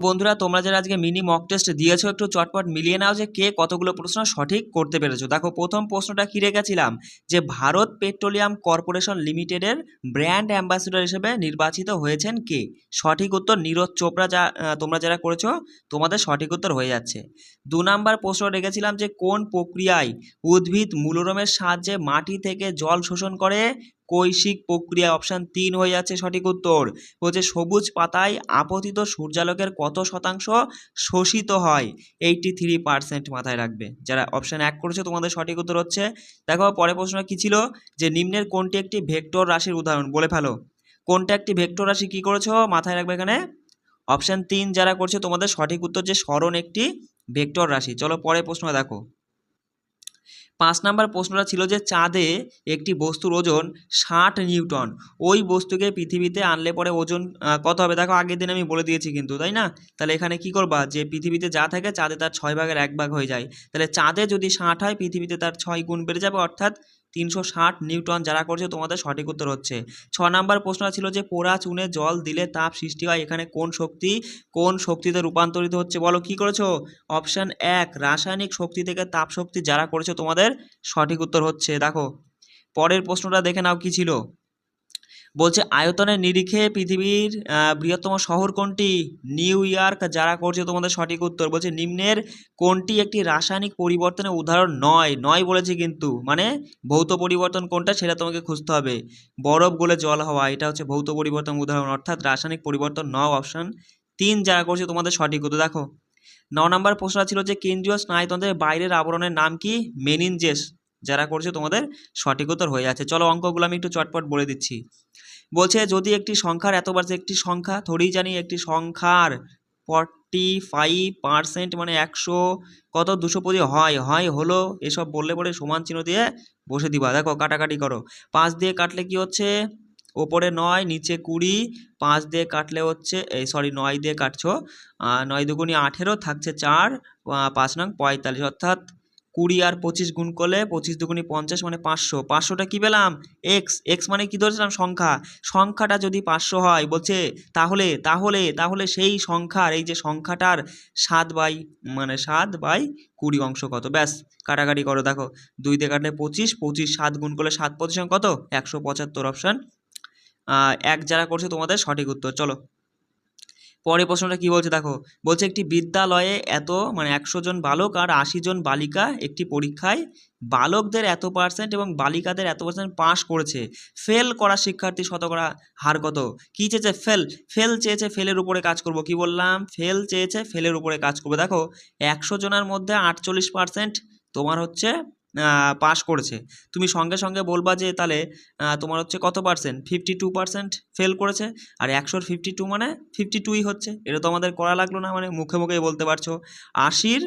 বন্ধুরা, তোমরা যারা আজকে মিনি মক টেস্ট দিয়েছ, একটু চটপট মিলিয়ে নাও যে কে কতগুলো প্রশ্ন সঠিক করতে পেরেছ। দেখো, প্রথম প্রশ্নটা কি রেখেছিলাম? যে ভারত পেট্রোলিয়াম কর্পোরেশন লিমিটেডের ব্র্যান্ড অ্যাম্বাসেডর হিসেবে নির্বাচিত হয়েছেন কে? সঠিক উত্তর নীরজ চোপড়া যা তোমরা যারা করেছ, তোমাদের সঠিক উত্তর হয়ে যাচ্ছে। দু নম্বর প্রশ্ন রেখেছিলাম যে কোন প্রক্রিয়ায় উদ্ভিদ মূলরমের সাহায্যে মাটি থেকে জল শোষণ করে? কৈশিক প্রক্রিয়া অপশান তিন হয়ে যাচ্ছে সঠিক উত্তর। বলছে, সবুজ পাতায় আপতিত সূর্যালোকের কত শতাংশ শোষিত হয়? এইটি থ্রি পার্সেন্ট মাথায় রাখবে। যারা অপশান এক করেছে, তোমাদের সঠিক উত্তর হচ্ছে, দেখো, পরের প্রশ্ন কি ছিল? যে নিম্নের কোনটি একটি ভেক্টর রাশির উদাহরণ? বলে ফেলো। কোনটা একটি ভেক্টর রাশি কী করেছ? মাথায় রাখবে এখানে। অপশান তিন যারা করছে, তোমাদের সঠিক উত্তর যে স্মরণ একটি ভেক্টর রাশি। চলো, পরের প্রশ্ন দেখো। পাঁচ নাম্বার প্রশ্নটা ছিল যে চাঁদে একটি বস্তুর ওজন ষাট নিউটন। ওই বস্তুকে পৃথিবীতে আনলে পরে ওজন কত হবে? দেখো, আগের দিন আমি বলে দিয়েছি কিন্তু, তাই না? তাহলে এখানে কি করবা? যে পৃথিবীতে যা থাকে চাঁদে তার ছয় ভাগের এক ভাগ হয়ে যায়। তাহলে চাঁদে যদি ষাট হয়, পৃথিবীতে তার ছয় গুণ বেড়ে যাবে, অর্থাৎ তিনশো ষাট নিউটন যারা করছে তোমাদের সঠিক উত্তর হচ্ছে। ছ নম্বর প্রশ্ন ছিল যে পোড়া চুনে জল দিলে তাপ সৃষ্টি হয়, এখানে কোন শক্তি, কোন শক্তিতে রূপান্তরিত হচ্ছে বলো, কি করেছ? অপশান এক, রাসায়নিক শক্তি থেকে তাপ শক্তি যারা করেছে তোমাদের সঠিক উত্তর হচ্ছে। দেখো, পরের প্রশ্নটা দেখে নাও কি ছিল। বলছে, আয়তনের নিরিখে পৃথিবীর বৃহত্তম শহর কোনটি? New York. যারা করছে তোমাদের সঠিক উত্তর। বলছে, নিম্নের কোনটি একটি রাসায়নিক পরিবর্তনের উদাহরণ? নয়। নয় বলেছে কিন্তু। মানে ভৌত পরিবর্তন কোনটা সেটা তোমাকে খুঁজতে হবে। বরফ গলে জল হওয়া, এটা হচ্ছে ভৌত পরিবর্তন উদাহরণ, অর্থাৎ রাসায়নিক পরিবর্তন, ন অপশন তিন। যারা করছে তোমাদের সঠিক উত্তর, দেখো। ন নম্বর প্রশ্ন ছিল যে, কেন্দ্রীয় স্নায়ুতন্ত্রের বাইরের আবরণের নাম কি? মেনিনজেস। যারা করছে তোমাদের সঠিক উত্তর হয়ে যাচ্ছে। চলো অঙ্কগুলো আমি একটু চটপট বলে দিচ্ছি। বলছে, যদি একটি সংখ্যার এত বার একটি সংখ্যা থোড়েই জানি একটি সংখ্যার ফর্টি ফাইভ পার্সেন্ট মানে একশো, কত দুশো পঁচিশ হয়? হয় হলো এসব বললে পরে সমান চিহ্ন দিয়ে বসে দিবা। দেখো, কাটাকাটি করো। পাঁচ দিয়ে কাটলে কি হচ্ছে? ওপরে নয়, নিচে কুড়ি, পাঁচ দিয়ে কাটলে হচ্ছে, এই সরি নয় দিয়ে কাটছো। নয় দুগুণি আঠেরো থাকছে চার পাঁচ নং পঁয়তাল্লিশ। অর্থাৎ কুড়ি আর পঁচিশ গুণ করলে পঁচিশ দুগুণি পঞ্চাশ মানে পাঁচশো। পাঁচশোটা কী পেলাম? এক্স এক্স মানে কী ধরেছিলাম? সংখ্যা। সংখ্যাটা যদি পাঁচশো হয়, বলছে তাহলে তাহলে তাহলে সেই সংখ্যার, এই যে সংখ্যাটার সাত বাই মানে সাত বাই কুড়ি অংশ কত? ব্যাস, কাটাকাটি করো দেখো। দুই দিয়ে কাটলে পঁচিশ পঁচিশ সাত গুণ করলে সাত পঁচিশ কত? একশো পঁচাত্তর অপশান এক যারা করছে তোমাদের সঠিক উত্তর। চলো। পরের প্রশ্নটা কি বলছে? দেখো, বলছে একটি বিদ্যালয়ে এত মানে একশো জন বালক আর আশি জন বালিকা একটি পরীক্ষায় বালকদের এত পার্সেন্ট এবং বালিকাদের এত পার্সেন্ট পাশ করেছে। ফেল করা শিক্ষার্থী শতকরা হার কত? কী চেয়েছে? ফেল ফেল চেয়েছে ফেলের উপরে কাজ করব। কি বললাম? ফেল চেয়েছে ফেলের উপরে কাজ করবে। দেখো, একশো জনের মধ্যে আটচল্লিশ পার্সেন্ট তোমার হচ্ছে পাস করেছে। তুমি সঙ্গে সঙ্গে বলবা যে তাহলে তোমার হচ্ছে কত percent fifty two percent fail করেছে, আর একশোর ফিফটি টু মানে ফিফটি টুই হচ্ছে। এটা তো আমাদের করা লাগল না মানে মুখে মুখেই বলতে পারছ। আশির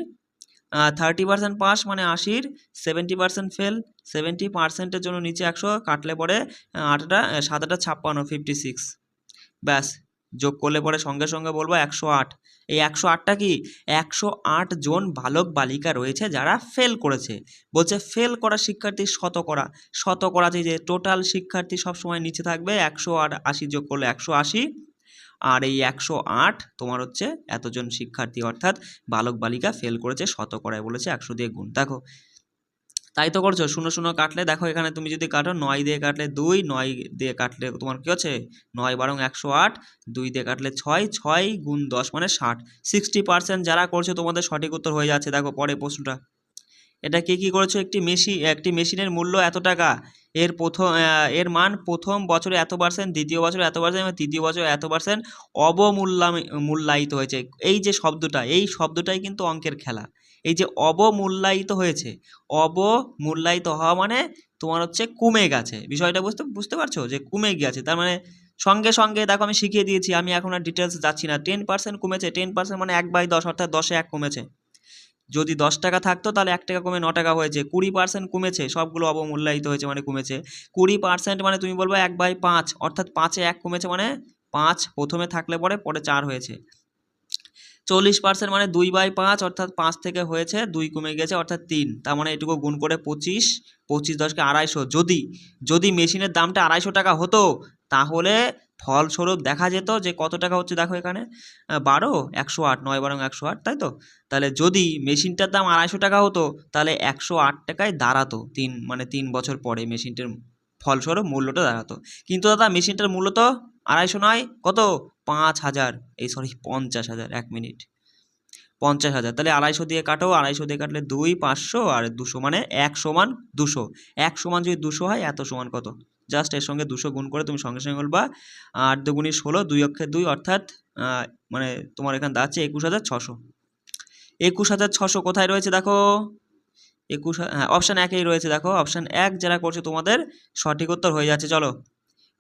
থার্টি পার্সেন্ট পাস মানে আশির সেভেন্টি পার্সেন্ট ফেল সেভেন্টি পার্সেন্টের জন্য নিচে একশো, কাটলে পরে আটটা সাতাটা ছাপ্পান্ন ফিফটি সিক্স ব্যাস, যোগ করলে পরে সঙ্গে সঙ্গে বলব একশো আট। এই একশো আটটা কি? একশো আট জন বালক বালিকা রয়েছে যারা ফেল করেছে। বলছে ফেল করা শিক্ষার্থী শত শতকরা শত করা যে টোটাল শিক্ষার্থী সবসময় নিচে থাকবে, একশো আট আশি যোগ করলে একশো আশি। আর এই একশো আট তোমার হচ্ছে এতজন শিক্ষার্থী অর্থাৎ বালক বালিকা ফেল করেছে, শত করায় বলেছে, একশো দিয়ে গুণ। দেখো তাই তো করছ? শূন্য শূন্য কাটলে দেখো এখানে তুমি যদি কাটো, নয় দিয়ে কাটলে দুই, নয় দিয়ে কাটলে তোমার কী হচ্ছে? নয় বারং একশো আট, দুই দিয়ে কাটলে ছয় ছয় গুণ দশ মানে ষাট। সিক্সটি পার্সেন্ট যারা করছে তোমাদের সঠিক উত্তর হয়ে যাচ্ছে। দেখো পরে প্রশ্নটা। এটা কে কী করেছ? একটি মেশিন একটি মেশিনের মূল্য এত টাকা? এর প্রথম এর মান প্রথম বছরে এত পার্সেন্ট দ্বিতীয় বছরে এত পার্সেন্ট এবং তৃতীয় বছরে এত পার্সেন্ট অবমূল্যা মূল্যায়িত হয়েছে। এই যে শব্দটা, এই শব্দটাই কিন্তু অঙ্কের খেলা। এই যে অবমূল্যায়িত হয়েছে, অবমূল্যায়িত হওয়া মানে তোমার হচ্ছে কমে গেছে। বিষয়টা বুঝতে বুঝতে পারছ? যে কমে গেছে, তার মানে সঙ্গে সঙ্গে দেখো আমি শিখিয়ে দিয়েছি, আমি এখন আর ডিটেলস যাচ্ছি না। টেন পার্সেন্ট কমেছে টেন পার্সেন্ট মানে এক বাই দশ, অর্থাৎ দশে এক কমেছে। যদি দশ টাকা থাকতো তাহলে এক টাকা কমে ন টাকা হয়েছে। কুড়ি পার্সেন্ট কমেছে, সবগুলো অবমূল্যায়িত হয়েছে মানে কমেছে। কুড়ি পার্সেন্ট মানে তুমি বলব এক বাই পাঁচ, অর্থাৎ পাঁচে এক কমেছে মানে পাঁচ প্রথমে থাকলে পরে পরে চার হয়েছে। চল্লিশ পার্সেন্ট মানে দুই বাই পাঁচ, অর্থাৎ পাঁচ থেকে হয়েছে দুই কমে গেছে, অর্থাৎ তিন। তার মানে এটুকু গুণ করে পঁচিশ পঁচিশ দশকে আড়াইশো। যদি যদি মেশিনের দামটা আড়াইশো টাকা হতো, তাহলে ফলস্বরূপ দেখা যেত যে কত টাকা হচ্ছে দেখো এখানে। বারো, একশো আট, নয় বারং একশো আট, তাই তো? তাহলে যদি মেশিনটার দাম আড়াইশো টাকা হতো, তাহলে একশো আট টাকায় দাঁড়াতো তিন মানে তিন বছর পরে মেশিনটার ফলস্বরূপ মূল্যটা দাঁড়াতো কিন্তু দাদা, মেশিনটার মূল্য তো আড়াইশো নয়, কত? পাঁচ হাজার। এই সরি পঞ্চাশ হাজার, এক মিনিট। পঞ্চাশ হাজার। তাহলে আড়াইশো দিয়ে কাটো, আড়াইশো দিয়ে কাটলে দুই, পাঁচশো, আর দুশো মানে এক সমান দুশো। এক সমান যদি দুশো হয়, এত সমান কত? জাস্ট এর সঙ্গে দুশো গুণ করে তুমি সঙ্গে সঙ্গে বলবা, আট দুগুণি ষোলো, দুই অক্ষে দুই, অর্থাৎ মানে তোমার এখানে দাঁড়াচ্ছে একুশ হাজার ছশো। একুশ হাজার ছশো কোথায় রয়েছে দেখো? একুশ হ্যাঁ অপশান একেই রয়েছে, দেখো। অপশান এক যারা করছে, তোমাদের সঠিক উত্তর হয়ে যাচ্ছে। চলো।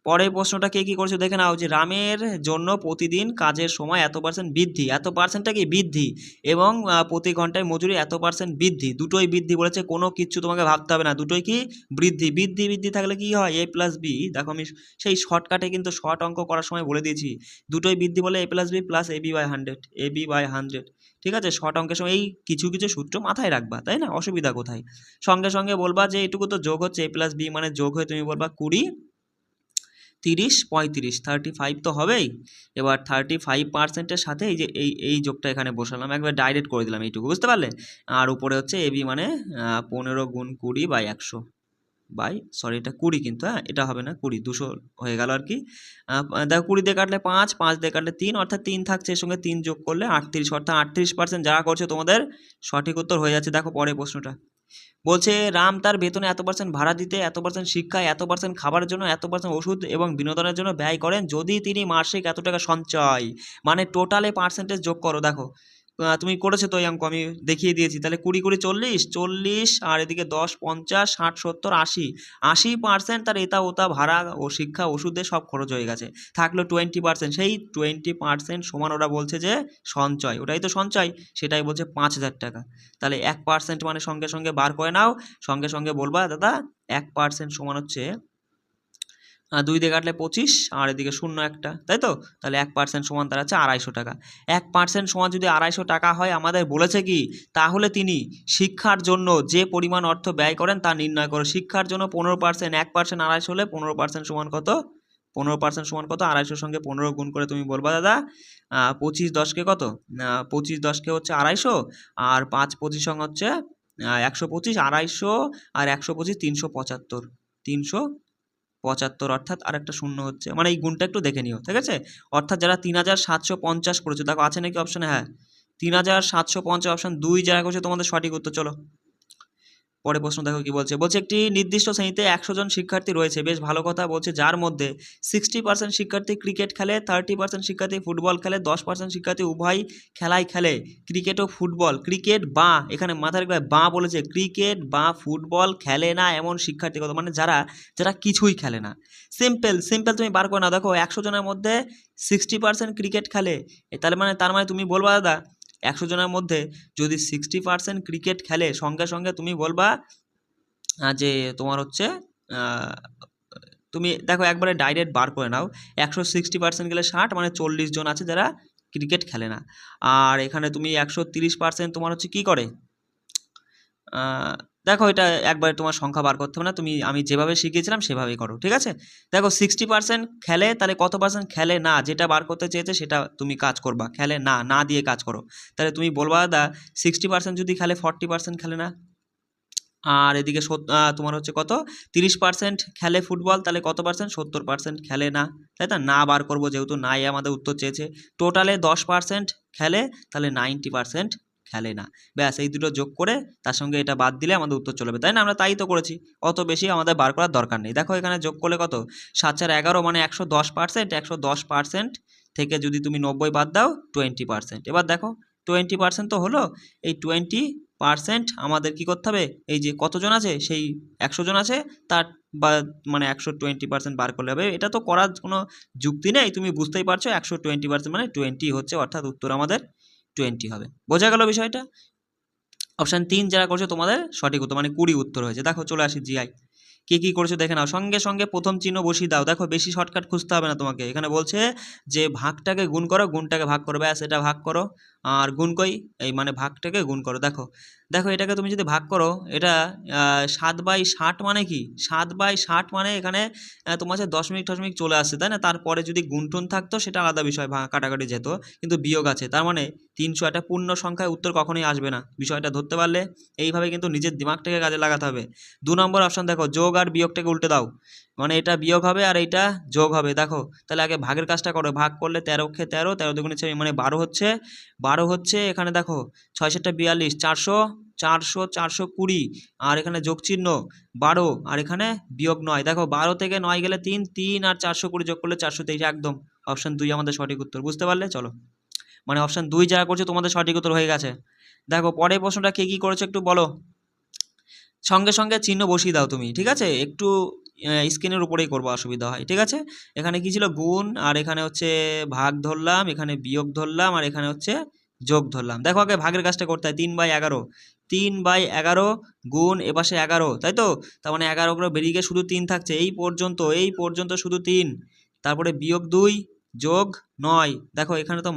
পরের প্রশ্নটা কে কী করছে দেখে নাও যে, রামের জন্য প্রতিদিন কাজের সময় এত পার্সেন্ট বৃদ্ধি। এত পার্সেন্টটা কি বৃদ্ধি? এবং প্রতি ঘন্টায় মজুরি এত পার্সেন্ট বৃদ্ধি। দুটোই বৃদ্ধি বলেছে, কোনো কিচ্ছু তোমাকে ভাবতে হবে না। দুটোই কি বৃদ্ধি? বৃদ্ধি বৃদ্ধি থাকলে কি হয়? এ প্লাস বি দেখো, আমি সেই শর্টকাটে কিন্তু শর্ট অঙ্ক করার সময় বলে দিয়েছি। দুটোই বৃদ্ধি বলে A plus B plus A B by hundred A B by hundred ঠিক আছে? শর্ট অঙ্কের সময় এই কিছু কিছু সূত্র মাথায় রাখবা, তাই না? অসুবিধা কোথায়? সঙ্গে সঙ্গে বলবা যে এটুকু তো যোগ হচ্ছে এ প্লাস বি মানে যোগ হয়ে তুমি বলবা কুড়ি, তিরিশ, পঁয়ত্রিশ থার্টি ফাইভ তো হবেই। এবার থার্টি ফাইভ পার্সেন্টের সাথে এই যে, এই এই যোগটা এখানে বসালাম, একবার ডাইরেক্ট করে দিলাম এইটুকু, বুঝতে পারলে? আর উপরে হচ্ছে এবি মানে পনেরো গুণ কুড়ি বাই একশো। বাই সরি এটা কুড়ি কিন্তু হ্যাঁ? এটা হবে না কুড়ি, দুশো হয়ে গেল আর কি। দেখো কুড়ি দিয়ে কাটলে পাঁচ পাঁচ দিয়ে কাটলে তিন, অর্থাৎ তিন থাকছে, এর সঙ্গে তিন যোগ করলে আটত্রিশ, অর্থাৎ আটত্রিশ পার্সেন্ট যারা করছে তোমাদের সঠিক উত্তর হয়ে যাচ্ছে। দেখো পরের প্রশ্নটা। বলছে, রাম তার বেতনে এত পার্সেন্ট ভাড়া দিতে, এত পার্সেন্ট শিক্ষায়, এত পার্সেন্ট খাবারের জন্য, এত পার্সেন্ট ওষুধ এবং বিনোদনের জন্য ব্যয় করেন, যদি তিনি মাসিক এত টাকা সঞ্চয় মানে টোটালে পার্সেন্টেজ যোগ করো। দেখো তুমি করেছ তো এই অঙ্ক, আমি দেখিয়ে দিয়েছি। তাহলে কুড়ি কুড়ি, চল্লিশ চল্লিশ, আর এদিকে দশ, পঞ্চাশ, ষাট, সত্তর, আশি। আশি পার্সেন্ট তার এটা ওতা ভাড়া, ও শিক্ষা, ওষুধে সব খরচ হয়ে গেছে। থাকল টোয়েন্টি পার্সেন্ট সেই টোয়েন্টি পার্সেন্ট সমান ওরা বলছে যে সঞ্চয়। ওটাই তো সঞ্চয়, সেটাই বলছে পাঁচ হাজার টাকা। তাহলে এক পার্সেন্ট মানে সঙ্গে সঙ্গে বার করে নাও। সঙ্গে সঙ্গে বলবা, দাদা, এক পার্সেন্ট সমান হচ্ছে দুই দিয়ে কাটলে পঁচিশ, আর এদিকে শূন্য একটা, তাই তো? তাহলে এক পার্সেন্ট সমান তার হচ্ছে আড়াইশো টাকা। এক পার্সেন্ট সমান যদি আড়াইশো টাকা হয়, আমাদের বলেছে কি? তাহলে তিনি শিক্ষার জন্য যে পরিমাণ অর্থ ব্যয় করেন তা নির্ণয় করো। শিক্ষার জন্য পনেরো পার্সেন্ট এক পার্সেন্ট আড়াইশো হলে পনেরো পার্সেন্ট সমান কত? পনেরো পার্সেন্ট সমান কত? আড়াইশোর সঙ্গে পনেরো গুণ করে তুমি বলবা, দাদা পঁচিশ দশকে কত? পঁচিশ দশকে হচ্ছে আড়াইশো, আর পাঁচ পঁচিশ সঙ্গে হচ্ছে একশো পঁচিশ, আড়াইশো, আর একশো পঁচিশ তিনশো পঁচাত্তর। তিনশো পঁচাত্তর অর্থাৎ আর একটা শূন্য হচ্ছে। মানে এই গুণটা একটু দেখে নিও, ঠিক আছে? অর্থাৎ যারা তিন হাজার সাতশো পঞ্চাশ করেছ, দেখো আছে নাকি অপশানে হ্যাঁ। তিন হাজার সাতশো পঞ্চাশ অপশান দুই যারা করেছে, তোমাদের সঠিক উত্তর, চলো। পরে প্রশ্ন দেখো কি বলছে? বলছে, একটি নির্দিষ্ট শ্রেণীতে একশো জন শিক্ষার্থী রয়েছে। বেশ ভালো কথা বলছে। যার মধ্যে সিক্সটি পার্সেন্ট শিক্ষার্থী ক্রিকেট খেলে থার্টি পার্সেন্ট শিক্ষার্থী ফুটবল খেলে, দশ পার্সেন্ট শিক্ষার্থী উভয় খেলাই খেলে। ক্রিকেট ও ফুটবল, ক্রিকেট বা, এখানে মাথায় রাখবে বা বলেছে, ক্রিকেট বা ফুটবল খেলে না এমন শিক্ষার্থী কত? মানে যারা যারা কিছুই খেলে না। সিম্পল সিম্পল তুমি বার করে না দেখো, একশো জনের মধ্যে সিক্সটি পার্সেন্ট ক্রিকেট খেলে। তাহলে মানে তার মানে তুমি বলবা, দাদা একশো জনের মধ্যে যদি সিক্সটি পার্সেন্ট ক্রিকেট খেলে, সঙ্গে সঙ্গে তুমি বলবা যে তোমার হচ্ছে তুমি দেখো একবারে ডাইরেক্ট বার করে নাও, একশো সিক্সটি পার্সেন্ট গেলে ষাট মানে চল্লিশ জন আছে যারা ক্রিকেট খেলে না। আর এখানে তুমি একশো তিরিশ পার্সেন্ট তোমার হচ্ছে কী করে? দেখো এটা একবারে তোমার সংখ্যা বার করতে হবে না, তুমি, আমি যেভাবে শিখিয়েছিলাম সেভাবেই করো, ঠিক আছে? দেখো সিক্সটি পার্সেন্ট খেলে, তাহলে কত পার্সেন্ট খেলে না, যেটা বার করতে চেয়েছে সেটা তুমি কাজ করবা, খেলে না না দিয়ে কাজ করো। তাহলে তুমি বলবা দাদা সিক্সটি পার্সেন্ট যদি খেলে ফর্টি পার্সেন্ট খেলে না? আর এদিকে তোমার হচ্ছে কত? তিরিশ পার্সেন্ট খেলে ফুটবল, তাহলে কত পার্সেন্ট সত্তর পার্সেন্ট খেলে না, তাই তো? না বার করব যেহেতু, নাই আমাদের উত্তর চেয়েছে। টোটালে দশ পার্সেন্ট খেলে, তাহলে নাইনটি পার্সেন্ট খেলে না। ব্যাস, এই দুটো যোগ করে তার সঙ্গে এটা বাদ দিলে আমাদের উত্তর চলে যাবে। তাই না? আমরা তাই তো করেছি। অত বেশি আমাদের বার করার দরকার নেই। দেখো এখানে যোগ করলে কত? সাত চার এগারো মানে একশো দশ পার্সেন্ট একশো দশ পার্সেন্ট থেকে যদি তুমি নব্বই বাদ দাও টোয়েন্টি পার্সেন্ট এবার দেখো টোয়েন্টি পার্সেন্ট তো হলো, এই টোয়েন্টি পার্সেন্ট আমাদের কি করতে হবে? এই যে কতজন আছে? সেই একশো জন আছে, তার বা মানে একশো টোয়েন্টি পার্সেন্ট বার করলে হবে। এটা তো করার কোনো যুক্তি নেই। তুমি বুঝতেই পারছ, একশো টোয়েন্টি পার্সেন্ট মানে টোয়েন্টি হচ্ছে, অর্থাৎ উত্তর আমাদের টোয়েন্টি হবে। বোঝা গেল বিষয়টা? অপশান তিন যারা করছে, তোমাদের সঠিক উত্তর মানে কুড়ি উত্তর হয়েছে। দেখো, চলে আসি জিআই কে কী করেছ দেখে নাও। সঙ্গে সঙ্গে প্রথম চিহ্ন বসিয়ে দাও। দেখো, বেশি শর্টকাট খুঁজতে হবে না তোমাকে। এখানে বলছে যে, ভাগটাকে গুণ করো, গুণটাকে ভাগ করো। ব্যাস, এটা ভাগ করো। আর গুণ কই? এই মানে ভাগটাকে গুণ করো। দেখো দেখো এটাকে তুমি যদি ভাগ করো, এটা সাত বাই ষাট মানে কি? সাত বাই ষাট মানে এখানে তোমার হচ্ছে দশমিক টশমিক চলে আসছে, তাই না? তারপরে যদি গুণটুন থাকতো, সেটা আলাদা বিষয়, ভা, কাটাকাটি যেত, কিন্তু বিয়োগ আছে। তার মানে তিনশো একটা পূর্ণ সংখ্যায় উত্তর কখনোই আসবে না। বিষয়টা ধরতে পারলে এইভাবে কিন্তু নিজের দিমাগটাকে কাজে লাগাতে হবে। দু নম্বর অপশন দেখো, যোগ আর বিয়োগটাকে উল্টে দাও। মানে এটা বিয়োগ হবে আর এইটা যোগ হবে। দেখো, তাহলে আগে ভাগের কাজটা করো। ভাগ করলে তেরো খে তেরো তেরো দুগুণে ছয় মানে বারো হচ্ছে বারো হচ্ছে এখানে দেখো, ছয় সাতটা বিয়াল্লিশ, চারশো চারশো চারশো কুড়ি, আর এখানে যোগ চিহ্ন বারো, আর এখানে বিয়োগ নয়। দেখো, বারো থেকে নয় গেলে তিন তিন আর চারশো কুড়ি যোগ করলে চারশো তেইশ, একদম। অপশান দুই আমাদের সঠিক উত্তর, বুঝতে পারলে? চলো। মানে অপশান দুই যারা করছে তোমাদের সঠিক উত্তর হয়ে গেছে। দেখো, পরের প্রশ্নটা কে কী করেছ একটু বলো। সঙ্গে সঙ্গে চিহ্ন বসিয়ে দাও তুমি, ঠিক আছে? একটু স্ক্রিনের উপরেই করব, অসুবিধা হয়। ঠিক আছে? এখানে কি ছিল? গুণ, আর এখানে হচ্ছে ভাগ ধরলাম, এখানে বিয়োগ ধরলাম, আর এখানে হচ্ছে যোগ ধরলাম। দেখো আগে ভাগের কাজটা করতে হয়, তিন বাই এগারো। তিন বাই এগারো, গুণ, এপাশে এগারো, তাই তো? তার মানে এগারো করে বেরিয়ে শুধু তিন থাকছে। এই পর্যন্ত এই পর্যন্ত শুধু তিন। তারপরে বিয়োগ দুই, যোগ নয়। দেখো এখানে তো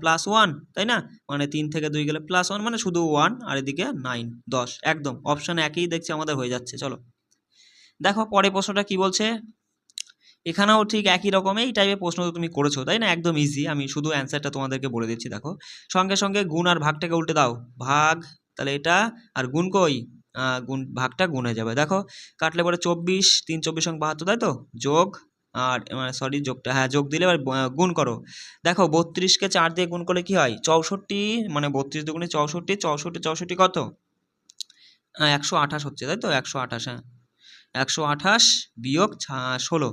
প্লাস ওয়ান তাই না? মানে তিন থেকে দুই গেলে প্লাস ওয়ান মানে শুধু ওয়ান আর এদিকে নাইন দশ। একদম অপশান একই দেখছি, আমাদের হয়ে যাচ্ছে। চলো। দেখো পরে প্রশ্নটা কি বলছে? এখানেও ঠিক একই রকম এই টাইপের প্রশ্ন তো তুমি করেছ, তাই না? একদম ইজি আমি শুধু অ্যান্সারটা তোমাদেরকে বলে দিচ্ছি, দেখো। সঙ্গে সঙ্গে গুণ আর ভাগটাকে উল্টে দাও। ভাগ, তাহলে এটা, আর গুণ কই? গুণ, ভাগটা গুণ হয়ে যাবে। দেখো, কাটলে পরে চব্বিশ, তিন, চব্বিশ সঙ্গে বাহাত্তর, তাই তো? যোগ, আর মানে সরি যোগটা হ্যাঁ যোগ দিলে এবার গুণ করো। দেখো, বত্রিশকে চার দিয়ে গুণ করলে কি হয়? চৌষট্টি মানে বত্রিশ দুগুণে চৌষট্টি চৌষট্টি চৌষট্টি কত? একশো আঠাশ হচ্ছে, তাই তো? একশো আঠাশ হ্যাঁ। একশো আঠাশ বিয়োগ ষোলো।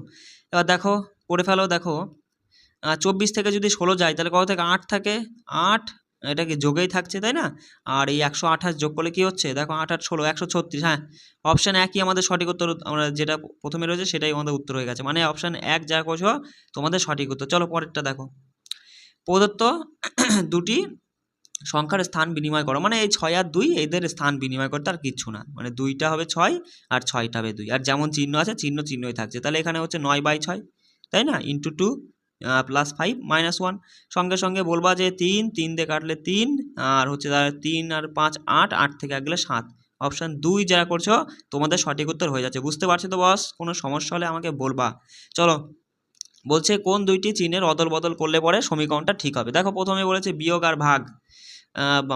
এবার দেখো, করে ফেলো, দেখো। চব্বিশ থেকে যদি ষোলো যায়, তাহলে কত থেকে? আট থাকে। আট, এটা কি যোগেই থাকছে, তাই না? আর এই একশো আঠাশ যোগ করলে কী হচ্ছে? দেখো, আট আট, ষোলো, একশো ছত্রিশ হ্যাঁ। অপশান একই আমাদের সঠিক উত্তর, আমরা যেটা প্রথমে রয়েছে, সেটাই আমাদের উত্তর হয়ে গেছে। মানে অপশান এক যা করছ, তোমাদের সঠিক উত্তর। চলো, পরেরটা দেখো। প্রদত্ত দুটি সংখ্যার স্থান বিনিময় করো। মানে এই ছয় আর দুই এদের স্থান বিনিময় করতে আর কিচ্ছু না। মানে দুইটা হবে ছয় আর ছয়টা হবে দুই। আর যেমন চিহ্ন আছে, চিহ্ন চিহ্নই থাকছে। তাহলে এখানে হচ্ছে নয় বাই ছয়, তাই না? Into two plus five minus one সঙ্গে সঙ্গে বলবা যে তিন তিন দিয়ে কাটলে তিন, আর হচ্ছে তাহলে তিন আর পাঁচ, আট আট থেকে এক গেলে সাত। অপশান দুই যারা করছ, তোমাদের সঠিক উত্তর হয়ে যাচ্ছে। বুঝতে পারছ তো বস কোনো সমস্যা হলে আমাকে বলবা। চলো, বলছে কোন দুইটি চিহ্নের অদল বদল করলে পরে সমীকরণটা ঠিক হবে। দেখো প্রথমে বলেছে বিয়োগ আর ভাগ।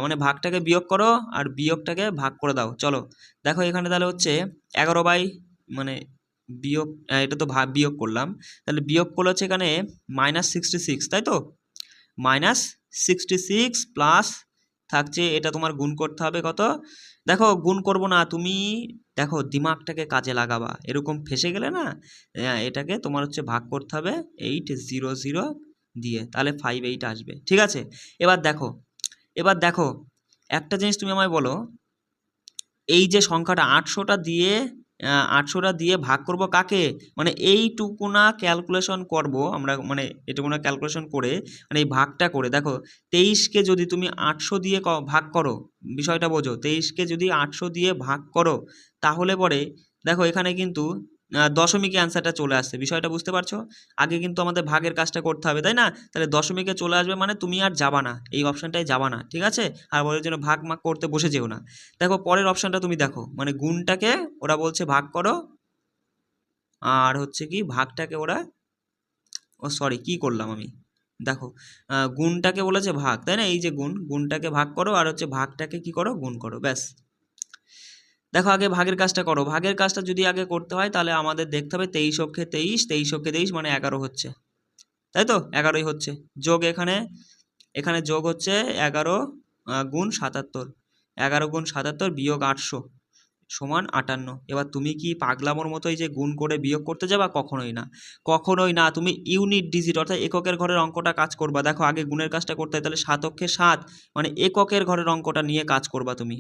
মানে ভাগটাকে বিয়োগ করো আর বিয়োগটাকে ভাগ করে দাও। চলো, দেখো এখানে তাহলে হচ্ছে এগারো বাই মানে বিয়োগ এটা তো ভাগ বিয়োগ করলাম। তাহলে বিয়োগ করলে হচ্ছে এখানে মাইনাস সিক্সটি সিক্স তাই তো? মাইনাস সিক্সটি সিক্স প্লাস থাকছে, এটা তোমার গুণ করতে হবে কত? দেখো, গুণ করব না, তুমি দেখো দিমাগটাকে কাজে লাগাবা। এরকম ফেসে গেলে না এটাকে তোমার হচ্ছে ভাগ করতে হবে এইট জিরো জিরো দিয়ে। তাহলে ফাইভ এইট আসবে, ঠিক আছে? এবার দেখো এবার দেখো, একটা জিনিস তুমি আমায় বলো, এই যে সংখ্যাটা আটশোটা দিয়ে আটশোটা দিয়ে ভাগ করব কাকে? মানে এইটুকুনা ক্যালকুলেশন করব আমরা মানে এটুকুনা ক্যালকুলেশন করে মানে এই ভাগটা করে। দেখো, তেইশকে যদি তুমি আটশো দিয়ে ভাগ করো, বিষয়টা বোঝো, তেইশকে যদি আটশো দিয়ে ভাগ করো, তাহলে পরে, দেখো এখানে কিন্তু দশমিকে অ্যান্সারটা চলে আসছে। বিষয়টা বুঝতে পারছ? আগে কিন্তু আমাদের ভাগের কাজটা করতে হবে, তাই না? তাহলে দশমিকে চলে আসবে মানে তুমি আর যাবা না। এই অপশানটায় যাবা না, ঠিক আছে? আর ওর জন্য ভাগ মাগ করতে বসে যেও না। দেখো, পরের অপশানটা তুমি দেখো। মানে গুণটাকে ওরা বলছে ভাগ করো, আর হচ্ছে কি ভাগটাকে ওরা, ও সরি কি করলাম আমি? দেখো গুণটাকে বলেছে ভাগ, তাই না? এই যে গুণ, গুণটাকে ভাগ করো, আর হচ্ছে ভাগটাকে কি করো? গুণ করো, ব্যাস। দেখো, আগে ভাগের কাজটা করো। ভাগের কাজটা যদি আগে করতে হয়, তাহলে আমাদের দেখতে হবে তেইশ অক্ষে তেইশ তেইশ অক্ষে তেইশ মানে এগারো হচ্ছে। তাই তো? এগারোই হচ্ছে। যোগ এখানে এখানে যোগ হচ্ছে এগারো গুণ সাতাত্তর। এগারো গুণ সাতাত্তর বিয়োগ আটশো। সমান আটান্ন। এবার তুমি কি পাগলামোর মতোই যে গুণ করে বিয়োগ করতে যাবা? কখনোই না। কখনোই না। তুমি ইউনিট ডিজিট অর্থাৎ এককের ঘরের অঙ্কটা কাজ করবা। দেখো, আগে গুণের কাজটা করতে হয়, তাহলে সাত অক্ষে সাত মানে এককের ঘরের অঙ্কটা নিয়ে কাজ করবা তুমি।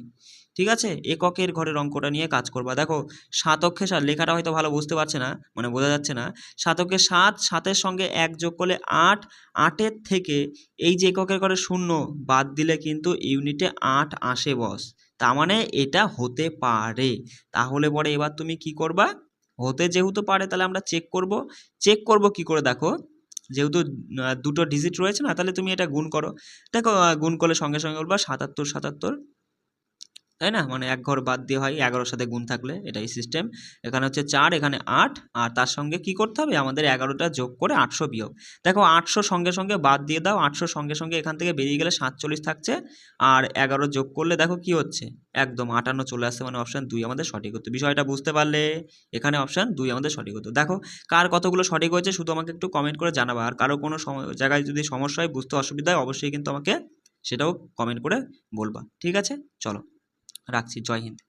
ঠিক আছে? এককের ঘরের অঙ্কটা নিয়ে কাজ করবা। দেখো, সাত অক্ষে সাত, লেখাটা হয়তো ভালো বুঝতে পারছে না মানে বোঝা যাচ্ছে না। সাত অক্ষে সাত, সাতের সঙ্গে এক যোগ করলে আট, আটের থেকে এই যে এককের ঘরে শূন্য বাদ দিলে কিন্তু ইউনিটে আট আসে বস। তার মানে এটা হতে পারে। তাহলে পরে এবার তুমি কি করবা? হতে যেহেতু পারে, তাহলে আমরা চেক করব। চেক করব কি করে দেখো? যেহেতু দুটো ডিজিট রয়েছে না, তাহলে তুমি এটা গুণ করো। দেখো গুণ করলে সঙ্গে সঙ্গে বলবা সাতাত্তর সাতাত্তর। তাই না? মানে এক ঘর বাদ দিয়ে হয়, এগারোর সাথে গুণ থাকলে এটাই সিস্টেম এখানে হচ্ছে চার, এখানে আট, আর তার সঙ্গে কি করতে হবে? আমাদের এগারোটা যোগ করে আটশো বিয়োগ। দেখো, আটশো সঙ্গে সঙ্গে বাদ দিয়ে দাও, আটশো সঙ্গে সঙ্গে এখান থেকে বেরিয়ে গেলে সাতচল্লিশ থাকছে, আর এগারো যোগ করলে দেখো কি হচ্ছে? একদম আটান্ন চলে আসছে মানে অপশান দুই আমাদের সঠিক হতো বিষয়টা বুঝতে পারলে এখানে অপশান দুই আমাদের সঠিক হতো দেখো, কার কতগুলো সঠিক হয়েছে শুধু আমাকে একটু কমেন্ট করে জানাবা, আর কারও কোনো জায়গায় যদি সমস্যা হয়, বুঝতে অসুবিধা হয়, অবশ্যই কিন্তু আমাকে সেটাও কমেন্ট করে বলবা। ঠিক আছে? চলো। রাখছি জয় হিন্দ।